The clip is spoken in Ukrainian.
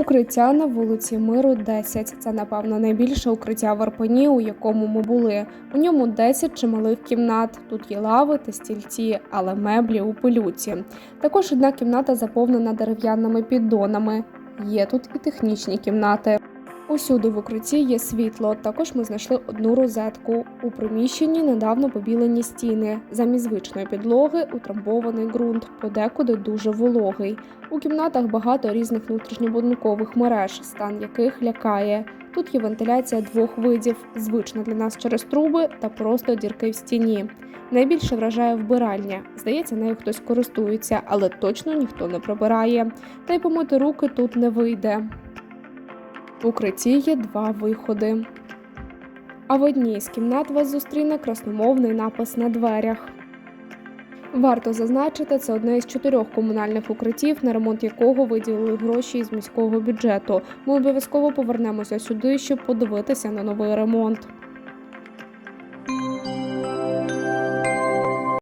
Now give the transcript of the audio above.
Укриття на вулиці Миру 10. Це, напевно, найбільше укриття в Арпені, у якому ми були. У ньому 10 чималих кімнат. Тут є лави та стільці, але меблі у пилюці. Також одна кімната заповнена дерев'яними піддонами. Є тут і технічні кімнати. Усюди в укритті є світло. Також ми знайшли одну розетку. У приміщенні недавно побілені стіни. Замість звичної підлоги утрамбований ґрунт, подекуди дуже вологий. У кімнатах багато різних внутрішньобудинкових мереж, стан яких лякає. Тут є вентиляція двох видів: звична для нас через труби та просто дірки в стіні. Найбільше вражає вбиральня. Здається, нею хтось користується, але точно ніхто не прибирає. Та й помити руки тут не вийде. В укритті є два виходи. А в одній з кімнат вас зустріне красномовний напис на дверях. Варто зазначити, це одне із чотирьох комунальних укриттів, на ремонт якого виділили гроші із міського бюджету. Ми обов'язково повернемося сюди, щоб подивитися на новий ремонт.